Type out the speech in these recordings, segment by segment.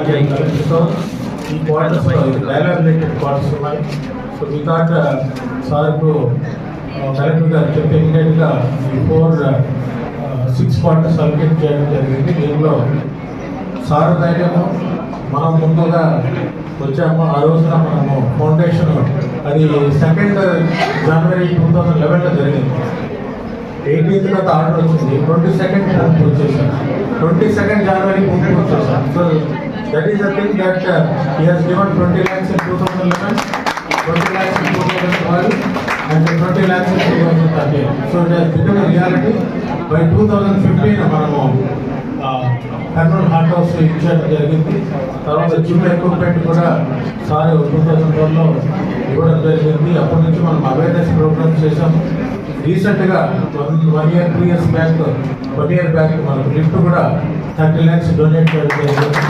రామశంకర్ నాకు కలిపితో ఈ క్వార్టర్స్ డైలాబిలేటెడ్ క్వార్టర్స్ ఉన్నాయి. సో మీ థాట్ సార్కు కలెక్టర్ గారు చెప్పి ఇమీడియట్గా ఈ ఫోర్ సిక్స్ క్వార్టర్స్ అలొకేట్ చేయడం జరిగింది. దీనిలో సార్ ధైర్యము మనం ముందుగా వచ్చాము. ఆ రోజున మనము ఫౌండేషన్ అది సెకండ్ జనవరి టూ థౌజండ్ లెవెన్లో జరిగింది. ఎయిటీన్త్ తర్వాత ఆర్డర్ వచ్చింది. ట్వంటీ సెకండ్ పూర్తి వచ్చేసాం ట్వంటీ సెకండ్ జనవరి పూర్తి వచ్చేసాను so that is the thing that he has given twenty lakhs in two thousand eleven twenty lakhs in two thousand twelve and twenty lakhs in two thousand thirteen so it has become reality by two thousand fifteen మనము Kurnool heart house ఇచ్చేయడం జరిగింది. తర్వాత gym equipment కూడా sir two thousand ట్వెల్వ్లో ఇవ్వడం జరిగింది. అప్పటి నుంచి మనం అవేర్నెస్ ప్రోగ్రామ్స్ చేసాం రీసెంట్గా one one year two years back one year back మనకు లిఫ్ట్ కూడా థర్టీ ల్యాక్స్ డొనేట్ చేయడం జరిగింది.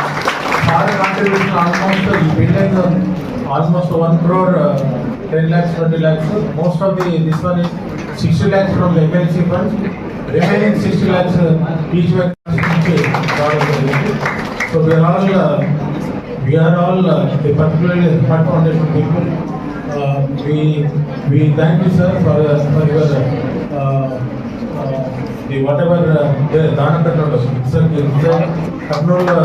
సార్ కాంట్రిబ్యూషన్ ఆల్మోస్ట్ ఈ building almost one crore ten lakhs twenty lakhs most of the this one is sixty lakhs from the MLC funds remaining sixty lakhs each నుంచి so we are all we are all particularly heart foundation people we we thank you sir for uh, the whatever uh, the దాన కట్టడం sir sir Kurnool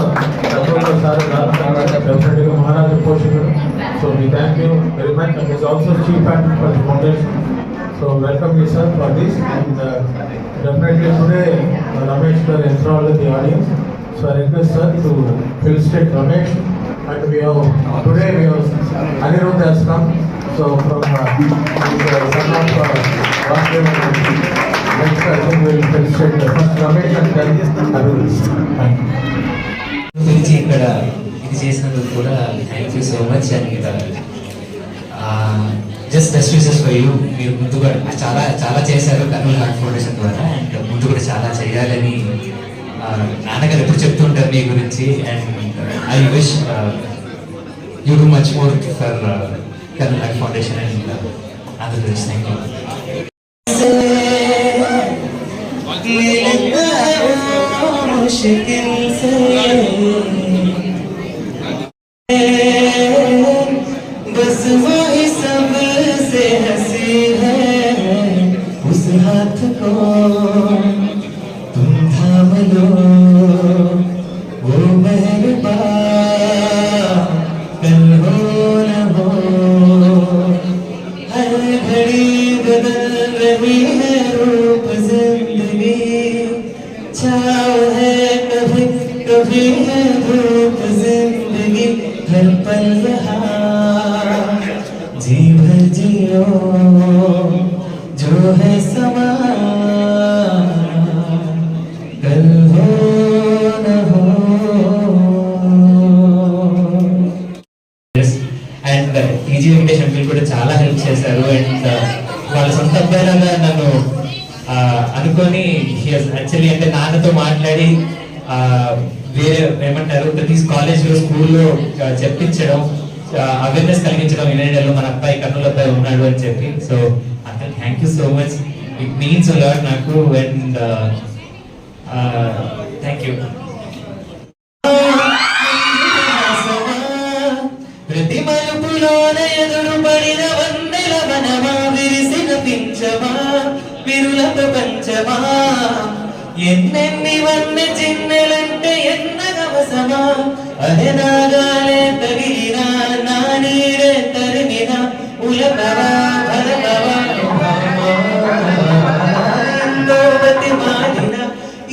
Kurnool sir దాన డెఫినెట్గా మహారాజ పోషకుడు so we thank you very much and is also chief admin for the foundation so welcome you sir for this and uh, definitely today uh, Ramesh sir enthralled the audience so I request sir to felicitate and we today V Anirudh Aslam so from ఇక్కడ ఇది చేసినందుకు కూడా thank you so much just best wishes for you మీరు ముందు చాలా చాలా చేశారు Kurnool heart foundation ద్వారా. అండ్ ముందు కూడా చాలా చేయాలని నాన్నగారు ఎప్పుడు చెప్తుంటారు మీ గురించి and I wish you do much more for Karna foundation and Andhra Pradesh thank you मुश्किल पल यहाँ जी भर जियो जो है समा कल हो न हो అండ్ టీజీ వెంకటేష్ అంకుల్ కూడా చాలా హెల్ప్ చేశారు అండ్ వాళ్ళ సొంత అబ్బాయిలాగా నన్ను ఆ, అనుకొని యాక్చువల్లీ అంటే నాన్నతో మాట్లాడి ఆ, వేరే ఏమంటారు ప్రతి కాలేజ్లో స్కూల్లో చెప్పించడం అవేర్నెస్ కలిగించడం వినడంలో మన అబ్బాయి కర్నూలు అబ్బాయి ఉన్నాడు అని చెప్పి. So uncle thank you so much it means a lot నాకు అండ్ థ్యాంక్ యూ ప్రతి మలుపులోన ఎదురు పడిన వందల మనమా విరిసిన పించమా విరుల ప్రపంచమా. ఎన్నెన్ని వన్న చిన్నెలంటే ఎన్నగవసమా? అదే నాగాలే తగిలినా నా నీరే తరిమిన ఉలకవా భరతవా ఇందోవతి మాలిన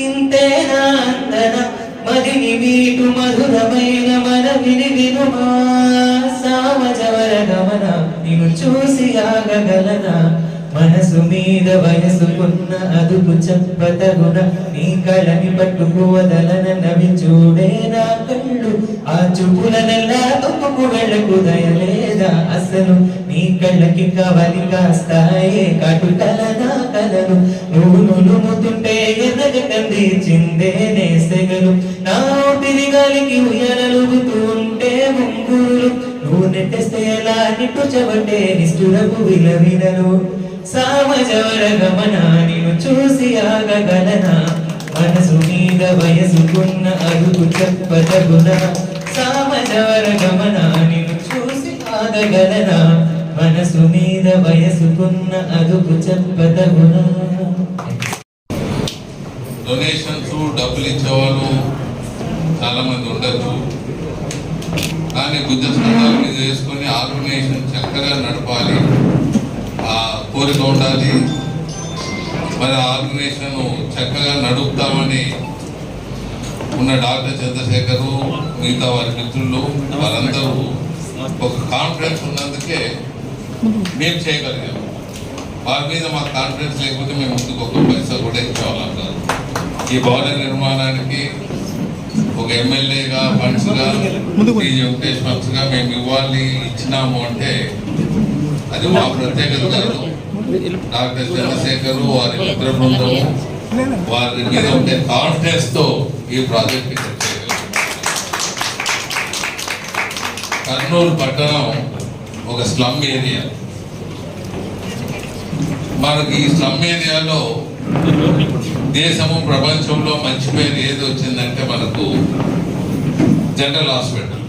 ఇంతేనా అందన మదిని వీటు మధురమైన మన విని వినుమా సామజవర గమన నిన్ను చూసి ఆగగలనా? మనసు మీద వయసుకున్న అదుపు చెప్పతగున నీ కళని పట్టుకు వదలన నవి చూడే నా కళ్ళు. ఆ చూపులనల్లా నెల్లా వెళ్ళకు దయలేదా అసలు? నీ కళ్ళకి కవలి కాస్తాయే కటుకల నా కలను నువ్వు నులుముతుంటే ఎదగటంది కంది చిందే నేసెగలు నా ఊపిరి గాలికి ఉయ్యాలలుగుతూ ఉంటే ముంగురులు నువ్వు నెట్టేస్తే ఎలా నిట్టు చెవటే నిష్ఠురపు విలవినలు సామజవర గమన నిన్ను చూసి ఆగగలనా? మనసు మీద వయసుకున్న అడుగు చెప్పదగున? సామజవర గమన నిన్ను చూసి ఆగగలనా? మనసు మీద వయసుకున్న అదుపు చెప్పదగున? డొనేషన్స్ డబ్బులు ఇచ్చేవాళ్ళు చాలా మంది ఉండొచ్చు. కానీ బుద్ధ స్కంధాల మీద ఆర్గనైజేషన్ చక్కగా నడపాలి. ఆ కోరిక ఉండాలి. మరి ఆర్గనైజేషన్ చక్కగా నడుపుతామని ఉన్న డాక్టర్ చంద్రశేఖరు మిగతా వారి మిత్రులు వారందరూ ఒక కాన్ఫిడెన్స్ ఉన్నందుకే మేము చేయగలిగాము వారి మీద మాకు కాన్ఫిడెన్స్ లేకపోతే మేము ముందుకు ఒక పైసా కూడా ఇచ్చేవాళ్ళం ఈ భవన నిర్మాణానికి ఒక ఎమ్మెల్యేగా ఫండ్స్గా టీ వెంకటేష్ ఫండ్స్గా మేము ఇవ్వాలి ఇచ్చినాము అంటే అది మా ప్రత్యేకత కాదు. డాక్టర్ చంద్రశేఖర్ వారి మిత్ర బృందము వారి మీద ఉండే కాన్ఫిడెన్స్తో ఈ ప్రాజెక్ట్ కర్నూలు పట్టణం ఒక స్లమ్ ఏరియా మనకి ఈ స్లమ్ ఏరియాలో దేశము ప్రపంచంలో మంచి పేరు ఏది వచ్చిందంటే మనకు జనరల్ హాస్పిటల్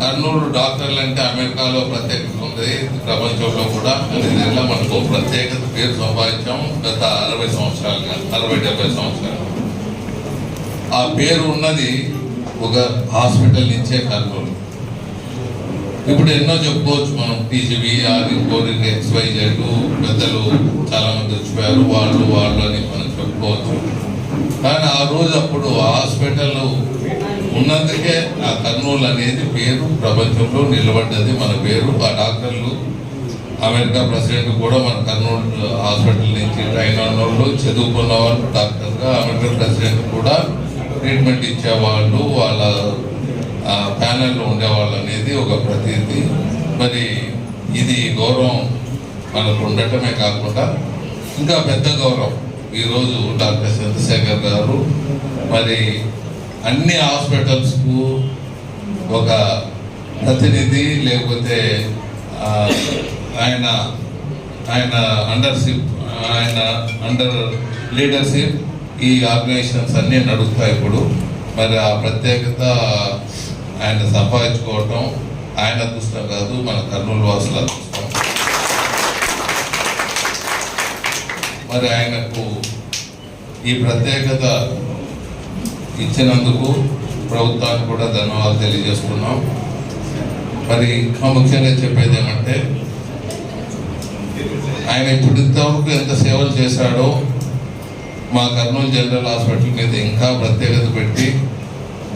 కర్నూలు డాక్టర్లు అంటే అమెరికాలో ప్రత్యేకత ఉంది. ప్రపంచంలో కూడా అందువల్ల మనకు ప్రత్యేకత పేరు సంపాదించాం గత అరవై సంవత్సరాలుగా అరవై డెబ్బై సంవత్సరాలు. ఆ పేరు ఉన్నది ఒక హాస్పిటల్ నుంచే కర్నూలు. ఇప్పుడు ఎన్నో చెప్పుకోవచ్చు మనం టీజీబీ ఆర్ ఇంకోటి ఎక్స్ వై జెడ్ పెద్దలు చాలా మంది వచ్చిపోయారు వాళ్ళు వాళ్ళు అని మనం చెప్పుకోవచ్చు. కానీ ఆ రోజు అప్పుడు హాస్పిటల్ ఉన్నందుకే ఆ కర్నూలు అనేది పేరు ప్రపంచంలో నిలబడ్డది. మన పేరు ఆ డాక్టర్లు అమెరికా ప్రెసిడెంట్ కూడా మన కర్నూలు హాస్పిటల్ నుంచి ట్రైన్ అయిన వాళ్ళు చదువుకున్న వాళ్ళు డాక్టర్గా అమెరికా ప్రెసిడెంట్ కూడా ట్రీట్మెంట్ ఇచ్చేవాళ్ళు. వాళ్ళ ప్యానెల్లో ఉండేవాళ్ళు అనేది ఒక ప్రతీతి. మరి ఇది గౌరవం మనకు ఉండటమే కాకుండా ఇంకా పెద్ద గౌరవం. ఈరోజు డాక్టర్ చంద్రశేఖర్ గారు మరి అన్ని హాస్పిటల్స్కు ఒక ప్రతినిధి లేకపోతే ఆయన ఆయన అండర్షిప్ ఆయన అండర్ లీడర్షిప్ ఈ ఆర్గనైజేషన్స్ అన్నీ నడుస్తాయి ఇప్పుడు. మరి ఆ ప్రత్యేకత ఆయన సంపాదించుకోవటం ఆయన అదృష్టం కాదు మన కర్నూలు వాసుల అదృష్టం. మరి ఆయనకు ఈ ప్రత్యేకత ఇచ్చినందుకు ప్రభుత్వానికి కూడా ధన్యవాదాలు తెలియజేస్తున్నాం. మరి ఇంకా ముఖ్యంగా చెప్పేది ఏమంటే ఆయన ఇప్పుడు ఇంతవరకు ఎంత సేవలు చేశాడో మా కర్నూలు జనరల్ హాస్పిటల్ మీద ఇంకా ప్రత్యేకత పెట్టి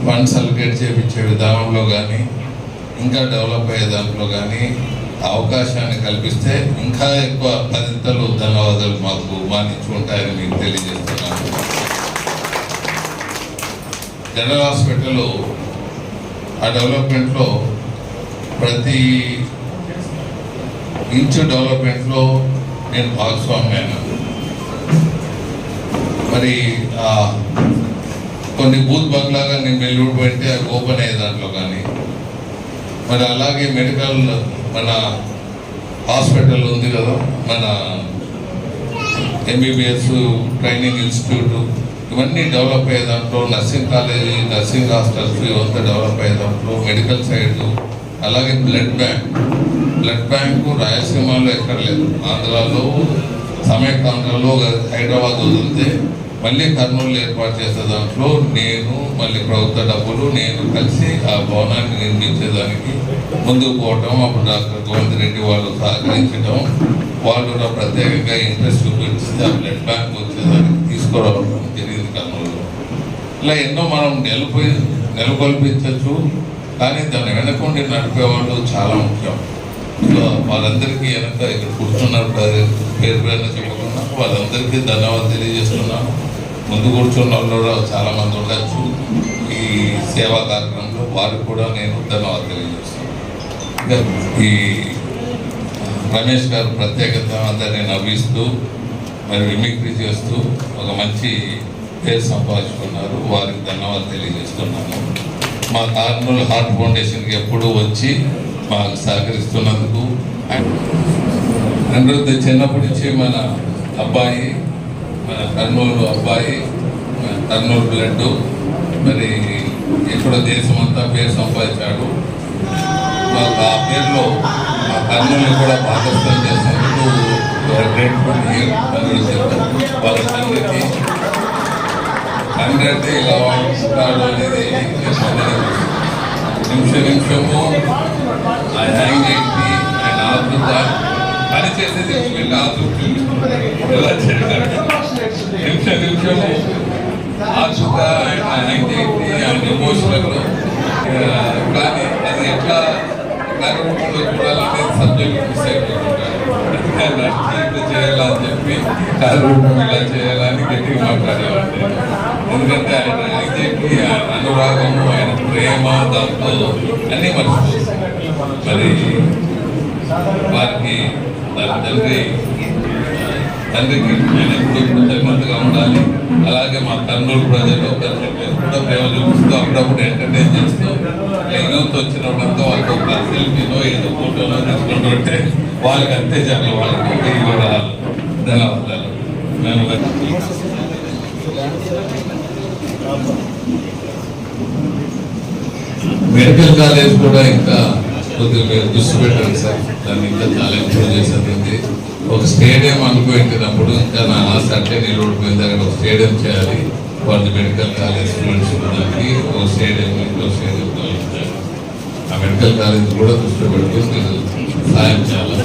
ఫండ్స్ అలకేట్ చేయించే విధానంలో కానీ ఇంకా డెవలప్ అయ్యే దాంట్లో కానీ అవకాశాన్ని కల్పిస్తే ఇంకా ఎక్కువ పదింతలు ధన్యవాదాలు మాకు మానించి ఉంటాయని మీకు తెలియజేస్తున్నాను. జనరల్ హాస్పిటల్ ఆ డెవలప్మెంట్లో ప్రతి ఇంచు డెవలప్మెంట్లో నేను భాగస్వామ్యాను మరి ఆ కొన్ని బూత్ బంగ్లాగా నేను వెళ్ళి పెడితే అవి ఓపెన్ అయ్యే దాంట్లో కానీ మరి అలాగే మెడికల్ మన హాస్పిటల్ ఉంది కదా మన ఎంబీబీఎస్ ట్రైనింగ్ ఇన్స్టిట్యూట్ ఇవన్నీ డెవలప్ అయ్యే దాంట్లో నర్సింగ్ కాలేజీ నర్సింగ్ హాస్టల్స్ ఇవంతా డెవలప్ అయ్యే దాంట్లో మెడికల్ సైడ్ అలాగే బ్లడ్ బ్యాంక్. బ్లడ్ బ్యాంక్ రాయలసీమలో ఎక్కడ లేదు. ఆంధ్రాలో సమయకాంధ్రలో హైదరాబాద్ వదిలితే మళ్ళీ కర్నూలు ఏర్పాటు చేసే దాంట్లో నేను మళ్ళీ ప్రభుత్వ డబ్బులు నేను కలిసి ఆ భవనాన్ని నిర్మించేదానికి ముందుకు పోవటం అప్పుడు డాక్టర్ గోవింద్ రెడ్డి వాళ్ళు సహకరించడం వాళ్ళు కూడా ప్రత్యేకంగా ఇంట్రెస్ట్ చూపించి ఆ బ్లడ్ బ్యాంక్ వచ్చేదానికి తీసుకురావడం జరిగింది కర్నూలులో. ఇలా ఎన్నో మనం నెలకొ నెలకొల్పించవచ్చు కానీ దాన్ని వెనకుండి నడిపేవాళ్ళు చాలా ముఖ్యం. సో వాళ్ళందరికీ వెనక ఇక్కడ కూర్చున్నారు కదా, పేరు పేరున చెప్పకుండా వాళ్ళందరికీ ధన్యవాదాలు తెలియజేస్తున్నాను. ముందు కూర్చున్న వాళ్ళు కూడా చాలా మంది ఉండొచ్చు. ఈ సేవా కార్యక్రమంలో వారికి కూడా నేను ధన్యవాదాలు తెలియజేస్తున్నాను. ఈ రమేష్ గారు ప్రత్యేకత అందరినీ నవ్విస్తూ మరి మిమిక్రీ చేస్తూ ఒక మంచి పేరు సంపాదించుకున్నారు. వారికి ధన్యవాదాలు తెలియజేస్తున్నాను. మా కార్నూలు హార్ట్ ఫౌండేషన్కి ఎప్పుడూ వచ్చి మాకు సహకరిస్తున్నందుకు అనిరుద్ధ చిన్నప్పటి నుంచి మన అబ్బాయి మన కర్నూలు అబ్బాయి కర్నూలు బ్లడ్ మరి ఎక్కడో దేశమంతా పేరు సంపాదించాడు. మాకు ఆ పేరులో మా కర్నూలు కూడా భాగస్థం చేసినందుకు గ్రేట్ వాళ్ళ తండ్రికి తండ్రి ఇలా ఉంటాడు అనేది నిమిషం నిమిషము ఆ యాంగ్జైటీ ఆయన ఆతృత పని చేసేది వీళ్ళ ఆతృత ఎలా చేశాడు నిమిషం నిమిషము ఆతృత ఆయన యాంగ్జైటీ ఆయన ఎమోషనల్ కానీ అది ఎట్లా కార్యక్రమంలో చూడాలంటే సబ్జెక్ట్ మిస్ అయిపోతుంటారు అందుకని నడిచి ఇట్లా చేయాలని చెప్పి కార్యక్రమం ఇలా చేయాలని గట్టిగా మాట్లాడేవాడిని ఎందుకంటే ఆయన యాంగ్జైటీ ఆయన అనురాగము ఆయన ప్రేమ దాంతో అన్నీ మర్చిపోతుంది మరి వారికి తన తండ్రి తండ్రికి నేను ఎప్పుడు కృతజ్ఞతగా ఉండాలి. అలాగే మా కర్నూలు ప్రజలు కర్నూలు కూడా ప్రేమ చూపిస్తూ. అప్పుడప్పుడు ఎంటర్టైన్ చేస్తూ. యూత్ వచ్చినప్పుడంతా వాళ్ళకి ఒక సెల్ఫీలో ఏదో ఫోటోలో తీసుకుంటుంటే వాళ్ళకి అంతే చాలు వాళ్ళకి వెయ్యి వరాలు ధన్యవాదాలు నేను మెడికల్ కాలేజ్ కూడా ఇంకా కొద్దిగా మీరు దృష్టి పెట్టండి సార్. దాన్ని ఇంకా చాలా ఇంప్రూవ్ చేసేది. ఒక స్టేడియం అనుకుంటున్నప్పుడు ఇంకా నా ఆశ అంటే నిలబడిపోయింది అక్కడ ఒక స్టేడియం చేయాలి. వాళ్ళ మెడికల్ కాలేజ్ స్టూడెంట్స్ దానికి ఒక స్టేడియం ఇంకో స్టేడియం కావాలి. ఆ మెడికల్ కాలేజ్ కూడా దృష్టి పెడుతూ సాయం చేయాలి